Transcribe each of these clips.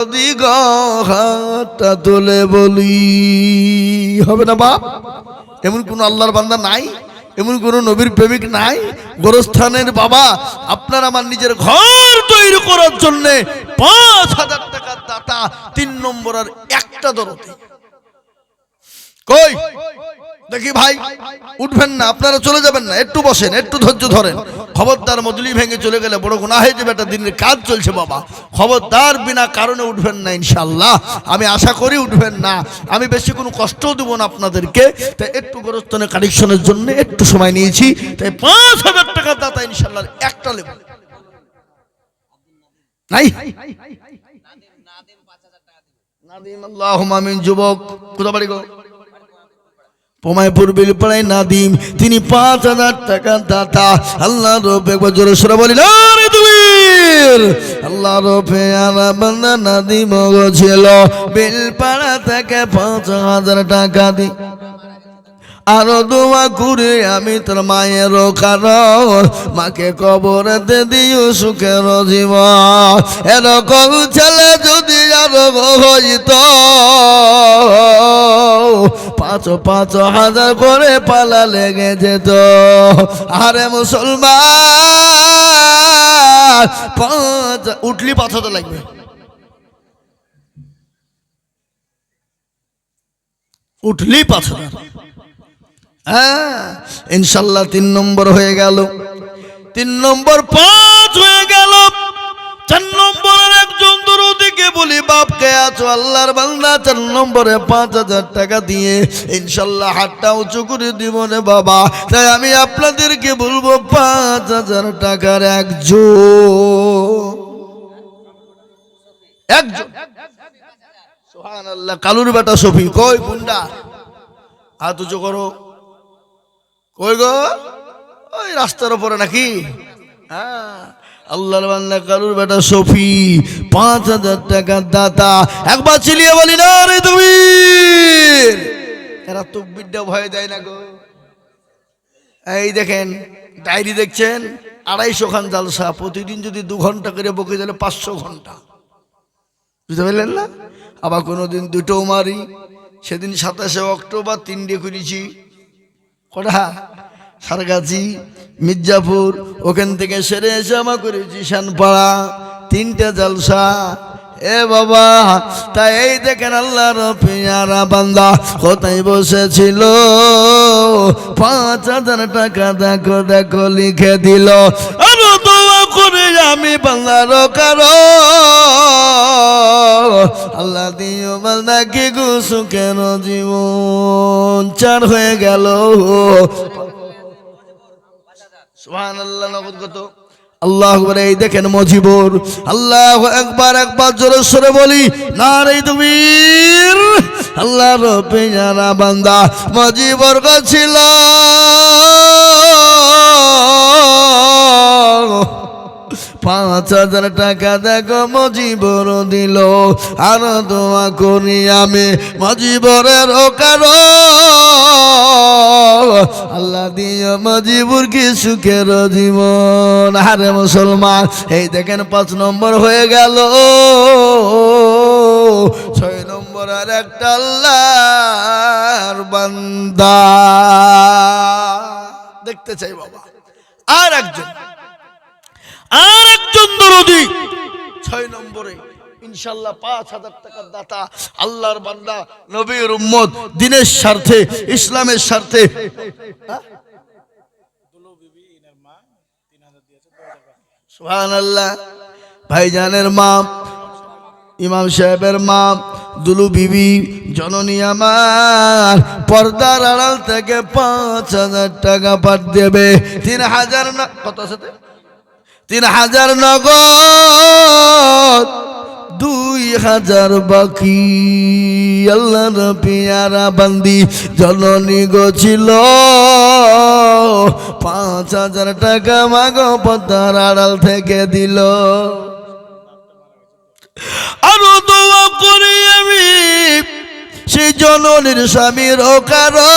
হাতটা তুলে বলি। হবে না, বাপ? এমন কোন আল্লাহর বান্দা নাই? এমন কোন নবীর প্রেমিক নাই? গোরস্থানের বাবা, আপনার আমার নিজের ঘর তৈরি করার জন্য পাঁচ হাজার টাকার দাতা, তিন নম্বর আর একটা দরতে কই? দেখি ভাই উঠবেন না আপনারা চলে যাবেন না একটু বসেন একটু ধৈর্য ধরেন। খবরদার মজলি ভেঙে চলে গেলে বড় গুণা হয়ে যাবে একটা দিনের কাজ চলছে বাবা। খবরদার বিনা কারণে উঠবেন না ইনশাল্লাহ আমি আশা করি উঠবেন না। আমি বেশি কোনো কষ্টও দেবো না আপনাদেরকে। তাই একটু গোরস্থানের কানেকশনের জন্য একটু সময় নিয়েছি। তাই পাঁচ হাজার টাকার দাতা ইনশাল্লাহ একটা লেব। নাই? নাদিম আল্লাহ যুবক। কোথা বাড়ি গো? পোমাইপুর বিলপাড়ায় নাদিম, তিনি পাঁচ হাজার টাকা দাতা। আল্লাহ রব একবার জোরে সরে বলি না আল্লাহ রফে আলা বান্দা নাদিম ছিল। বিলপাড়া থেকে পাঁচ হাজার টাকা দি। আরও দোয়া করে আমি তোর মায়ের কারণ, মাকে কবরেতে দিও সুখের জীবন। এরকম ছেলে যদি আরও হইত পাঁচ পাঁচ হাজার করে পালা লেগে যেত। আরে মুসলমান, পাঁচ, উঠলি পাঁচ হাজার লাগবে। উঠলি পাঁচ হাজার। হ্যাঁ ইনশাল্লাহ তিন নম্বর হয়ে গেল। তিন নম্বর পাঁচ হয়ে দরদিকে বলি, বাপকে আছো আল্লাহর বান্দা, চার নম্বরে পাঁচ হাজার টাকা দিয়ে ইনশাল্লাহ হাতটা উঁচু করে দিব রে বাবা। তাই আমি আপনাদেরকে বলব, পাঁচ হাজার টাকার একজন কালুর বেটা সফি কই গুন্ডা? হাত উঁচু করো। কই গো? ওই রাস্তার উপরে নাকি? হ্যাঁ। আল্লাহর বান্দা, কারুর বেটা সফি, পাঁচ হাজার টাকার দাতা। একবার চিলিয়ে বলি, না রে তুমি এরা তুকবিরটা ভয় দেয় না গো। এই দেখেন, ডায়েরি দেখছেন? আড়াইশো খান জালসা, প্রতিদিন যদি দু ঘণ্টা করে বকে দিলে পাঁচশো ঘণ্টা। বুঝতে পারলেন না? আবার কোনো দিন দুটোও মারি। সেদিন সাতাশে অক্টোবর তিনটে করেছি কটা? সারগাছি, মির্জাপুর, ওখান থেকে সেরে এসে আমা করেছি শানপাড়া, তিনটে জলসা। এ বাবা, তাই এই দেখেন আল্লাহর পেয়ারা বান্দা, কোথায় বসেছিল? পাঁচ হাজার টাকা দেখো দেখো, লিখে দিল। আরও দোয়া করে আমি বাংলার কারও আল্লাহ দিও বান্দা, কি গো সুখের জীবন চার হয়ে গেল। সুহান আল্লাহ আকবার, এই দেখেন মজিবর। আল্লাহ একবার একবার জোরে সরে বলি না রে তুমি আল্লাহ বান্দা মজিবর ছিল। পাঁচ হাজার টাকা দেখো, মজিবর দিল। আর দোয়া করি আমি মজিবরের কারও আল্লাহ দিয়ে মজিবুর কি সুখের জীবন। আরে মুসলমান, এই দেখেন পাঁচ নম্বর হয়ে গেল। ছয় নম্বর আর একটা আল্লাহর বান্দা। দেখতে চাই বাবা। আর একজন। আর একজন দরদি। ছয় নম্বরে, ইনশাল্লাহ পাঁচ হাজার টাকার দাতা, আল্লাহর বান্দা, নবীর উম্মত, দিনের স্বার্থে, ইসলামের স্বার্থে। সুহান আল্লাহ ভাইজানের মা, ইমাম সাহেবের মা, দুলু বিবি, জননী আমার, পর্দার আড়াল থেকে পাঁচ হাজার টাকা পাঠ দেবে। তিন হাজার না কত সাথে তিন হাজার নগদ, দুই হাজার বাকি। আল্লাহ পিয়ারা বান্দি, জননী গছিল পাঁচ হাজার টাকা মাগো পদ্মার আড়াল থেকে দিল। আরও দোয়া করি আমি। সেই জননীর স্বামীর কারণ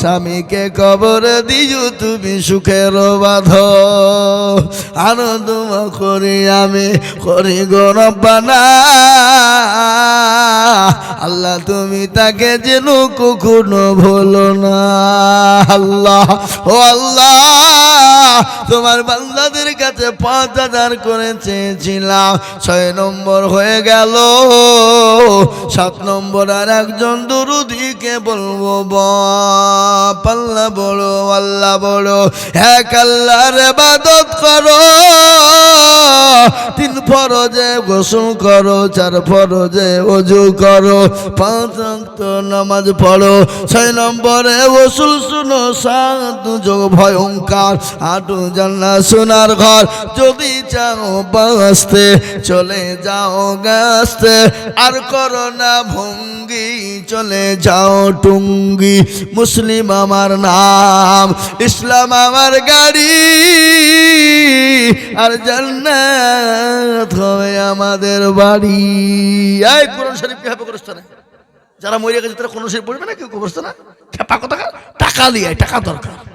স্বামীকে কবর দিও তুমি সুখের বাধ। আনন্দ করি আমি, করি গরবানা আল্লাহ তুমি তাকে যেন কখনো ভুলো না। আল্লাহ, ও আল্লাহ। তোমার বান্দাদের কাছে পাঁচ হাজার করে চেয়েছিলাম। ছয় নম্বর হয়ে গেল। সাত নম্বর আর একজন দুরুদিকে বলব, বাপ, আল্লাহ বড় আল্লাহ বড়, এক আল্লাহর ইবাদত করো। তিন ফরজে গোসল করো, চার ফরজে অজু করো, পাঁচ অক্ত নামাজ পড়ো। ছয় নম্বরে ওসুল শুনো, সাত যোগ ভয়ঙ্কর। আটু জান্না সোনার ঘর। যদি চাও বাঁচতে, চলে যাও গাছতে। আর করো না ভঙ্গি, চলে যাও টুঙ্গি। মুসলিম আমার নাম, ইসলাম আমার গাড়ি। আর জান্নাত হবে আমাদের বাড়ি। এই কোরআন শরীফ কি হবে কবরস্থানে? যারা মরে গেছে, তারা কোন শরীফ পড়বে না? কেউ কবরস্থানে? খেপা কথা টাকা দিয়ে, টাকা দরকার।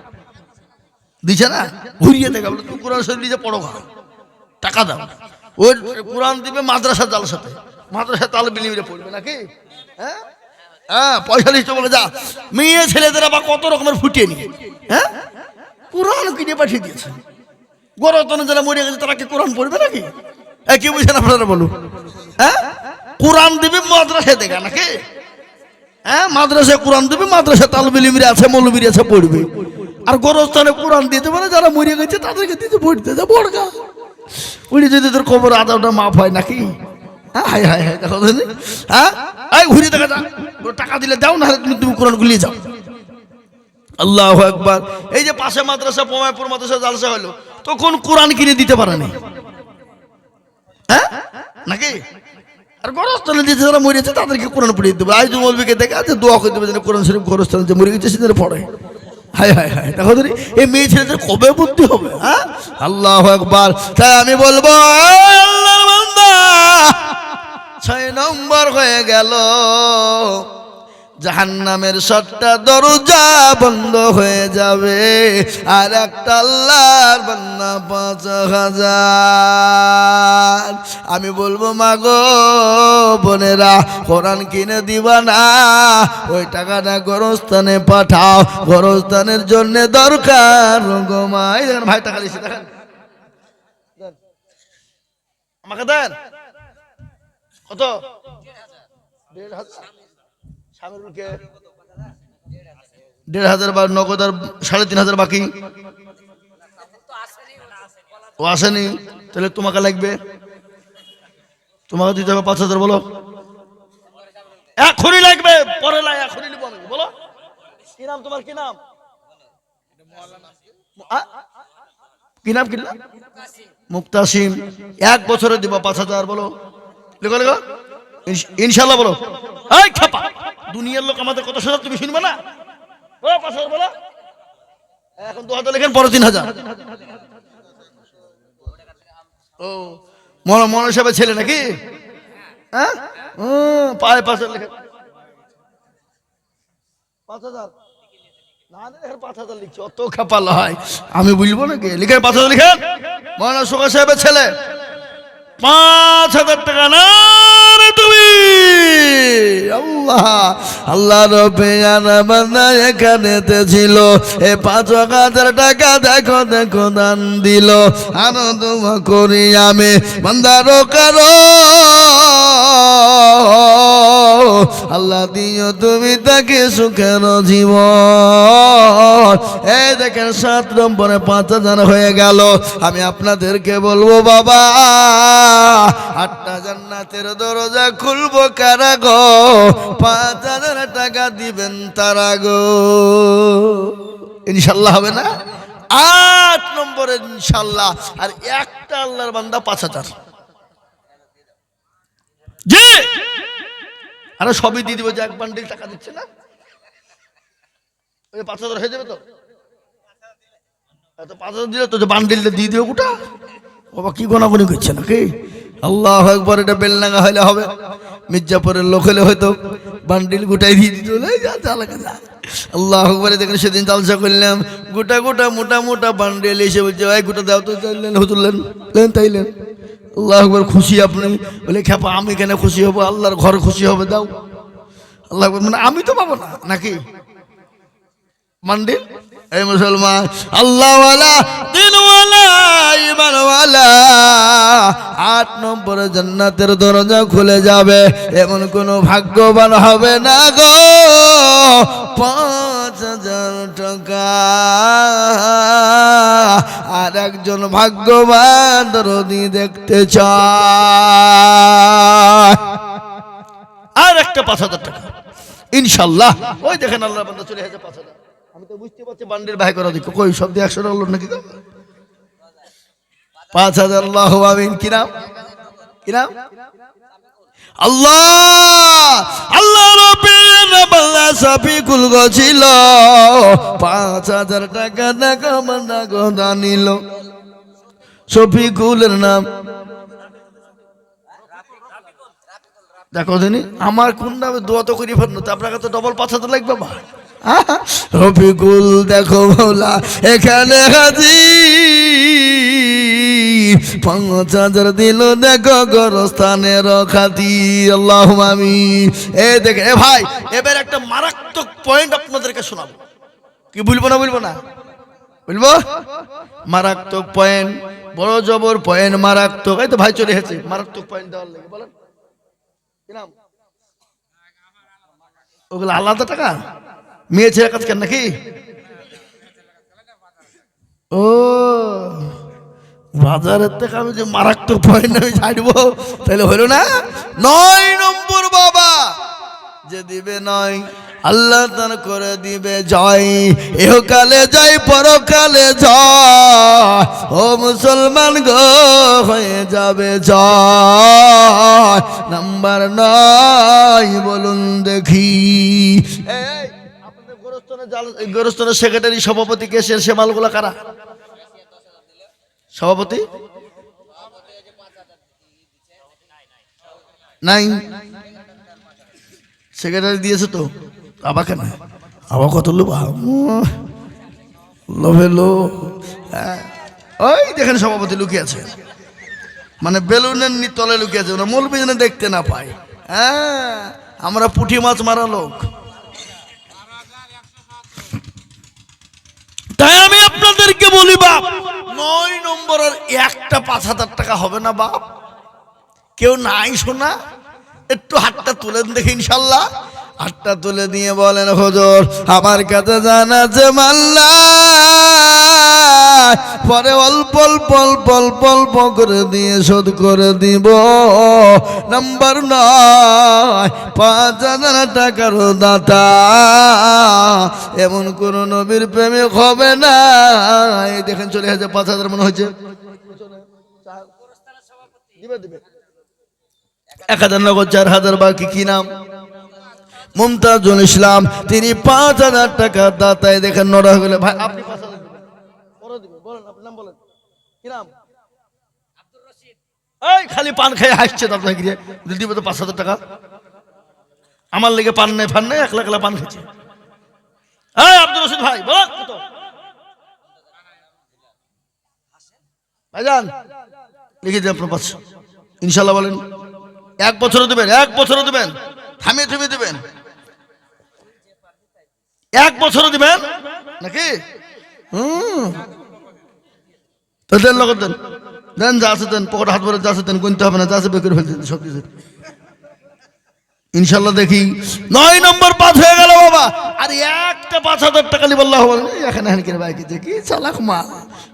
দিছে না? ঘুরিয়ে দেখা বলে তুমি কোরআন শরীফ নিজে পড়ো ঘর টাকা দাও। ওই কোরআন দিবে মাদ্রাসা জাল সাথে। মাদ্রাসা তাল বিলিমিরে পড়বে নাকি? হ্যাঁ? হ্যাঁ পয়সা লিস্ট বলে যা। মেয়ে ছেলেদের আবার কত রকমের ফুটিয়ে নিয়ে হ্যাঁ? কোরআন কিনে পাঠিয়ে দিয়েছে। গরতনে যারা মরে গেছে, তারা কি কোরআন পড়বে নাকি? কি বুঝছেন আপনারা বলুন? হ্যাঁ? কোরআন দিবে মাদ্রাসা দেখা নাকি? হ্যাঁ মাদ্রাসায় কোরআন দেবে মাদ্রাসা তালবিলিমির আছে মৌলবির আছে, পড়বে। আর গোরস্থানে কোরআন দিতে পারে, যারা মরে গেছে, তাদেরকে দিতে পড়তে যা বড়গা উনি যদি তোর কবর আদাটা মাফ হয় নাকি? হ্যাঁ হাই হাই হাই দেখো। হ্যাঁ? এই ঘুরে দেখা যা টাকা দিলে দাও না তুমি তুমি কোরআন গুলিয়ে যাও। আল্লাহ একবার এই যে পাশে মাদ্রাসা পমায়পুর মাদ্রাসা, জালসা হলো, তখন কোরআন কিনে দিতে পারে নাই। হ্যাঁ? নাকি? আর গরস্থানে যে যারা মরেছে তাদেরকে কোরআন পড়িয়ে দেবে আইজু মৌলবীকে দেখে আছে দোয়া করে দেবে যেন কোরআন শরীফ গরস্থানে যে মরে গেছে সেদের পড়ে। হাই হাই দেখো ধরি মেয়ে ছেলেদের কবে বুদ্ধি হবে হ্যাঁ? আল্লাহ একবার তাই আমি বলব ছয় নম্বর হয়ে গেল। জাহান্নামের সবটা দরজা বন্ধ হয়ে যাবে। আর একটা আল্লাহর বান্না পাঁচ হাজার। আমি বলব মাগো বোনেরা, কোরআন কিনে দিবা না। ওই টাকাটা গরস্থানে পাঠাও। গরস্থানের জন্য দরকার গোমাই দেখেন ভাই, টাকা দিচ্ছে দেখেন। আমাকে দেন। কত? দেড় হাজার। সামিরুলকে দেড় হাজার বা নগদ আর সাড়ে তিন হাজার বাকি। ও আসেনি তাহলে তোমাকে লাগবে? তোমাকে দিতে হবে পাঁচ হাজার বলো। এখনই লাগবে পরে লাই এখনই নিবো আমি বলো। কি নাম তোমার কি নাম? কি নাম কি নাম? মুক্তাসিম। এক বছরে দিব পাঁচ হাজার বলো। লেখো লেখো। ইনশাল্লাহ বলো। এই খাপা। দুনিয়ার লোক আমাদের কত সাজা তুমি শুনবে না? এখন দু হাজার লেখেন, পরে তিন হাজার। ও মন মন সাহেবের ছেলে নাকি? হ্যাঁ? পায়ে পাঁচ হাজার লেখেন। পাঁচ হাজার? আমি বুঝব নাকি? লিখেন, পাঁচ হাজার লিখেন। মহানা সুখা সাহেবের ছেলে। পাঁচ হাজার টাকা না? আল্লাহ রবে বান্দা এখানেতে ছিল। এ পাঁচ হাজার টাকা দেখো দেখো, দান দিল। আনন্দ করি আমি, বন্দারো কারও। আল্লাহ দিও তুমি তাকে সুখের জীবন। এই দেখেন সাত নম্বরে পাঁচ হাজার হয়ে গেল। আমি আপনাদেরকে বলব, বাবা, আটটা জান্নাতের দরজা খুলবো কারা গো? পাঁচ হাজার টাকা দিবেন তারা গো। ইনশাল্লাহ হবে না? আট নম্বরে ইনশাল্লাহ। আর একটা আল্লাহর বান্দা পাঁচ হাজার। জি! আরে সবই দিয়ে দিবে যে এক বান্ডিল টাকা দিচ্ছে না? ওই পাঁচ হাজার হয়ে যাবে তো? এত পাঁচ হাজার দিলে তো যে বান্ডিলটা দিয়ে দিবে গোটা। বাবা, কি গোনাগুনি করছে নাকি? আল্লাহ একবার এটা বেলনাঙ্গা হলে হবে। মির্জাপুরের লোক হলে হয়তো বান্ডিল গোটাই দিয়ে দিত যা যা যা। আল্লাহ আকবরে, দেখেন সেদিন জালসা করলাম। গোটা গোটা মোটা মোটা বান্ডেল এসে বলছে, ভাই, গোটা দাও তো চাইলেন হুতুলেন লেন, তাইলেন। আল্লাহ আকবর, খুশি আপনি? বলে, খেপা, আমি কেন খুশি হব? আল্লাহর ঘর খুশি হবে, দাও। আল্লাহ মানে আমি তো পাবো না, নাকি? মান্ডে এই মুসলমান, আল্লাহওয়ালা, দিনওয়ালা ইমানওয়ালা আট নম্বরে জান্নাতের দরজা খুলে যাবে, এমন কোনো ভাগ্যবান হবে না গো। পাঁচ হাজার টাকা। আর একজন ভাগ্যবান দরদি দেখতে চায়। আর একটা পাঁচ হাজার টাকা। ইনশাল্লাহ। ওই দেখেন আল্লাহ চলে গেছে পাঁচ হাজার। বুঝতে পারছি বান্ডির ভাই করা দিক কই, সব দিয়ে একশো টাকা লোক নাকি? পাঁচ হাজার, আল্লাহ আমিন। কি নাম? কি আল্লাহ! আল্লাহ পাঁচ হাজার টাকা নিল। শফিকুলের নাম। দেখো আমার কোন নামে দোয়া তো করি তো আপনাকে তো ডবল পাঁচ হাজার লাগবে বা রফিকুল, দেখো বৌলা এখানে হাজি পাঁচ হাজার দিল, দেখো গরস্থানের খাতি আল্লাহ আমি এ দেখে, এ ভাই, এবার একটা মারাত্মক পয়েন্ট আপনাদেরকে শোনাবো। কি বলব না বলব না? বলব? মারাত্মক পয়েন্ট বড় জবর পয়েন্ট মারাত্মক। এই তো ভাই চলে এসেছে, মারাত্মক পয়েন্ট দেওয়ার লাগে, বলেন। ওগুলো আলাদা টাকা? মেয়ে ছেলে কাজ কেন নাকি? ও, বাজারের থেকে আমি যে মারাত্মক পয়েন্ট আমি ছাড়বো, তাহলে হলো না? নয় নম্বর বাবা, যে দিবে নয়, আল্লাহ তার করে দিবে জয়। এহকালে জয়, পরকালে জয়। ও মুসলমান গো, হয়ে যাবে জয়। নাম্বার নয়, বলুন দেখি। এই গোরস্থানের সেক্রেটারি সভাপতি কে সে মালগুলো কারা? সভাপতি? নাই। সেক্রেটারি দিয়েছে তো। আবার কেন? আবার কত লোভা লোভে। লো হ্যাঁ। ওই দেখেন সভাপতি লুকিয়ে আছে। মানে বেলুনের তলে লুকিয়ে আছে। ওরা মূল দেখতে না পায়। হ্যাঁ। আমরা পুঁটি মাছ মারা লোক। তাই আমি আপনাদেরকে বলি, বাপ। নয় নম্বরের একটা পাঁচ হাজার টাকা হবে না, বাপ। কেউ নাই শোনা? একটু হাতটা তুলেন দেখে, ইনশাল্লাহ। হাতটা তুলে দিয়ে বলেন, হজর, আমার কাছে জানা যে মাল্লা। পরে অল্প অল্প অল্প অল্প অল্প করে দিয়ে শোধ করে দিব। নাম্বার নয়, পাঁচ হাজার টাকার দাতা। এমন কোন নবীর প্রেমিক হবে না। এই দেখেন, চলে গেছে, পাঁচ হাজার মনে হয়েছে। এক হাজার নগদ, চার হাজার বাকি, কি নাম? মুমতাজুল ইসলাম। তিনি পাঁচ হাজার টাকা দাতায় দেখেন নড়া হয়ে গেলে ভাই, আপনি পাঁচ হাজার দিবেন। পরে দিবেন। বলেন, আপনার নাম বলেন। কি এই খালি পান খেয়ে হাসছে আপনাকে গিয়ে দিবে তো পাঁচ হাজার টাকা। আমার লেগে পান নেই ফান নেই একলা একলা পান খেয়েছে। এই আব্দুল রশিদ ভাই বল? ভাইজান লিখে দিন আপনার পাঁচশো। ইনশাল্লাহ বলেন। এক বছরও দেবেন এক বছরও দেবেন। থামিয়ে থামিয়ে দেবেন। এক বছরও দিবেন? নাকি? হুম। দেন লগত দেন। দেন যা আছে দেন হাত ভরে যা আছে দেন, গুনতে হবে না, যা আছে সব কিছু। ইনশাল্লাহ দেখি, নয় নম্বর পাঁচ হয়ে গেল বাবা। আর একটা পাঁচ হাজার টাকা লিব আল্লাহ এখানে এখানে কিনে বাইকে যে, কি চালাক মা।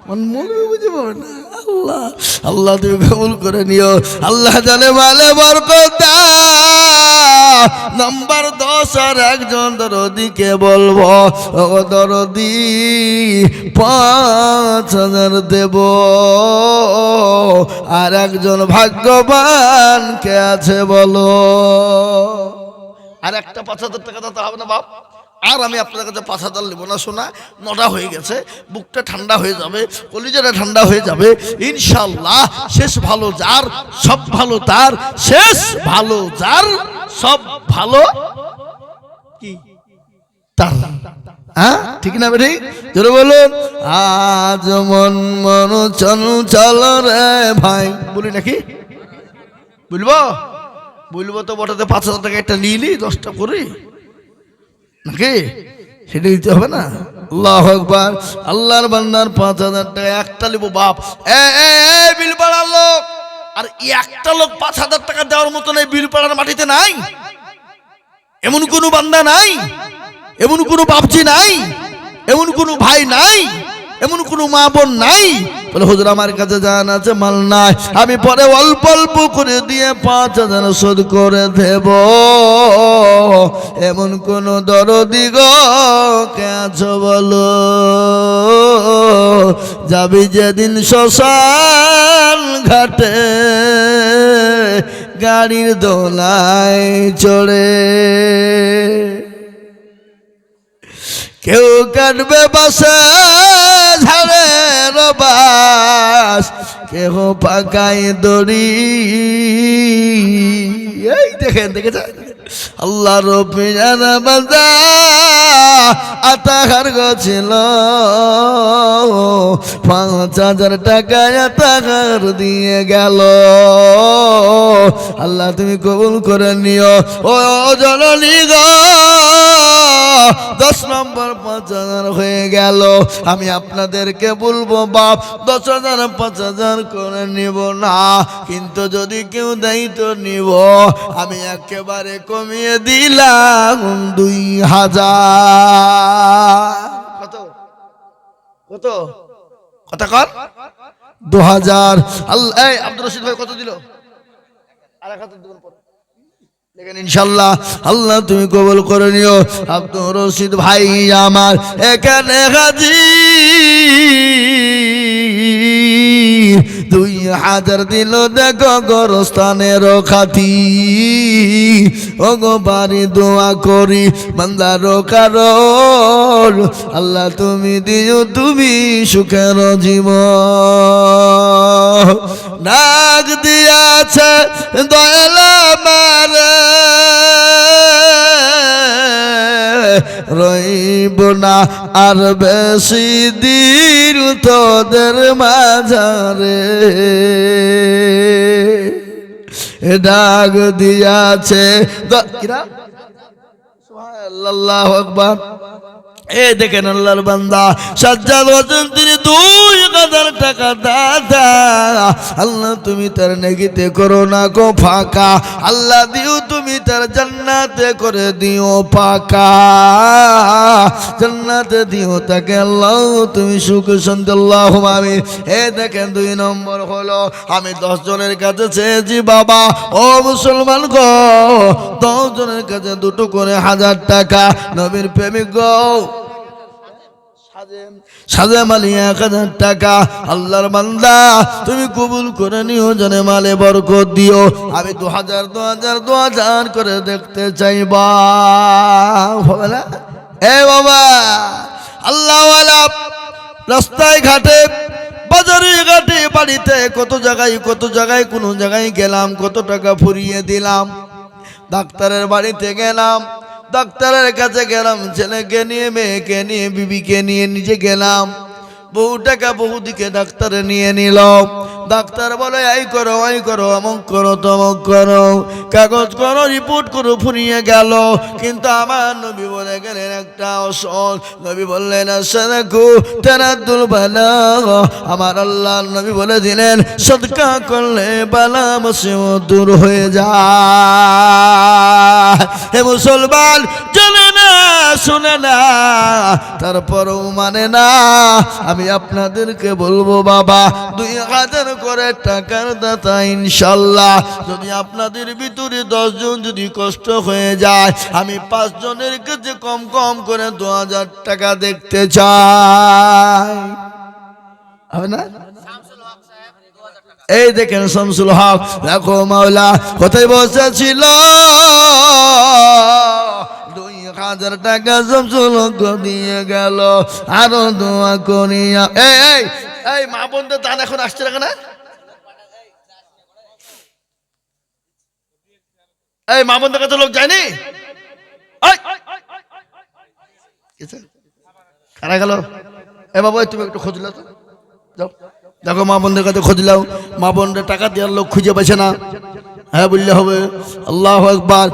মন মনে বুঝে পাবে না, আল্লাহ আল্লাহ তুমি কবুল করে নিও। আল্লাহ জানে মালে বরকত। নাম্বার দশ আর একজন দরদিকে বলব, ও দরদি, পাঁচ হাজার দেব। আর একজন ভাগ্যবান কে আছে বলো? আর একটা পাঁচ হাজার টাকা দিতে হবে না বাপ। আর আমি আপনাদের কাছে পাঁচ হাজার নেব না শোনা নটা হয়ে গেছে, বুকটা ঠান্ডা হয়ে যাবে, কলিজাটা ঠান্ডা হয়ে যাবে। ইনশাল্লাহ, শেষ ভালো যার, সব ভালো তার, শেষ ভালো যার, সব ভালো কি? তার। হ্যাঁ ঠিক না বেঠিক জোরে বলুন। আজ মন মন চল রে ভাই। বলি নাকি? বলব? বলব তো বটাতে পাঁচ হাজার টাকা একটা নিলি দশটা করে। নাকি? সেটা দিতে হবে না? আল্লাহ একবার আল্লাহর বান্দার পাঁচ হাজার টাকা একটা নেব বাপ। বিল পাড়ার লোক। আর একটা লোক পাঁচ হাজার টাকা দেওয়ার মতন এই বিল পাড়ার মাটিতে নাই। এমন কোনো বান্দা নাই। এমন কোনো বাপজি নাই। এমন কোনো ভাই নাই। এমন কোনো মা বোন নাই? বলে, হুজুর, আমার কাছে জান আছে, মাল নাই। আমি পরে অল্প অল্প করে দিয়ে পাঁচ হাজার শোধ করে দেব। এমন কোন দরদি গো কে আছো বলো? যাবি যেদিন শ্মশান ঘাটে, গাড়ির দোলায় চড়ে। কেউ কাটবে বাসে রবাস কেহ পাকায় দড়ি। এই দেখেন দেখেছেন? আল্লাহ বাজা আতাহার গছিল। পাঁচ হাজার টাকা আতাহার দিয়ে গেল। আল্লাহ তুমি কবুল করে নিও। ও জননী গো, দশ নম্বর পাঁচ হাজার হয়ে গেল। আমি আপনাদেরকে বলব, বাপ, দশ হাজার, পাঁচ হাজার করে নিব না। কিন্তু যদি কেউ দায়িত্ব নিব, আমি একেবারে কমিয়ে দিলাম দুই হাজার। কত? কত? কথা কর। দু হাজার। আল্লাহ আব্দুর রশিদ ভাই কত দিল? আর এক হাজার দেবেন দেখেন ইনশাল্লাহ আল্লাহ তুমি কবল করে নিও। আব্দুর রশিদ ভাই আমার এখানে হাজি দুই হাজার দিল দেখো গরস্থানের খাতি। ও গো বাড়ি দোয়া করি, বান্দার কারণ। আল্লাহ তুমি দিও, তুমি সুখের জীবন। নাক দিয়াছে দয়ালা মারে রইব না আর বেশি দিন তোদের মাঝারে। ডাক দিয়াছে আল্লাহ আকবার। এ দেখেন আল্লাহর বান্দা, সাজ্জাদ হোসেন, তিনি দুই হাজার টাকা দাদা। আল্লাহ, তুমি তার নেগিতে করো না গো ফাঁকা। আল্লাহ, দিও তুমি তার জান্নাতে করে দিও পাকা জান্নাতে দিও তাকে আল্লাহ, তুমি সুখ শান্তি আল্লাহ আমি এ দেখেন দুই নম্বর হলো, আমি দশ জনের কাছে চেয়েছি, বাবা, ও মুসলমান গো, দশ জনের কাছে দুটো করে হাজার টাকা। নবীর প্রেমিক গো সাজে মালি এক হাজার টাকা। আল্লাহর বান্দা, তুমি কবুল করে নিও, জানে মালে বরকত দিও। আমি দু হাজার দু হাজার দু হাজার করে দেখতে চাইবা হবে না? এ বাবা আল্লাহ রাস্তায় ঘাটে, বাজারে ঘাটে, বাড়িতে কত জায়গায় কত জায়গায়, কোন জায়গায় গেলাম, কত টাকা ফুরিয়ে দিলাম। ডাক্তারের বাড়িতে গেলাম ডাক্তারের কাছে গেলাম ছেলেকে নিয়ে মেয়েকে নিয়ে বিবিকে নিয়ে নিজে গেলাম। বহু টাকা বহু দিকে ডাক্তারে নিয়ে নিল। ডাক্তার বলে, এই করো এই করো, অমুক করো, তমক করো। কাগজ করো, রিপোর্ট করো, ফুরিয়ে গেল। কিন্তু আমার নবী বলে গেলেন, একটা অসল। নবী বললেন সাদাকু তেরাদুল বালা। আমার আল্লাহ নবী বলে দিলেন, সদকা করলে বালা মুসিম দূর হয়ে যায়। হে মুসলমান শুনে না, তারপরও মানে না। আমি আপনাদেরকে বলব, বাবা, দুই হাজার করে টাকার দাতা, ইনশাল্লাহ। যদি আপনাদের ভিতরে দশজন যদি কষ্ট হয়ে যায়, আমি পাঁচ জনের কাছে কম কম করে দু হাজার টাকা দেখতে চাই। হবে না? এই দেখেন শামসুল হক। দেখো মাওলা, কোথায় বসেছিল? হাজার টাকা শামসুল হক দিয়ে গেল। আরও দোয়া করিয়া এই এই মা বোনদের দান এখন আসছে না এই, মা বোনদের কাছে লোক যায়নি? কারা গেল? এ বাবা তুমি একটু খোঁজ তো। দেখো, মা বোনদের কাছে খোঁজ লাও মা বোনদের টাকা দেওয়ার লোক খুঁজে পাচ্ছে না। হ্যাঁ বললে হবে। আল্লাহ একবার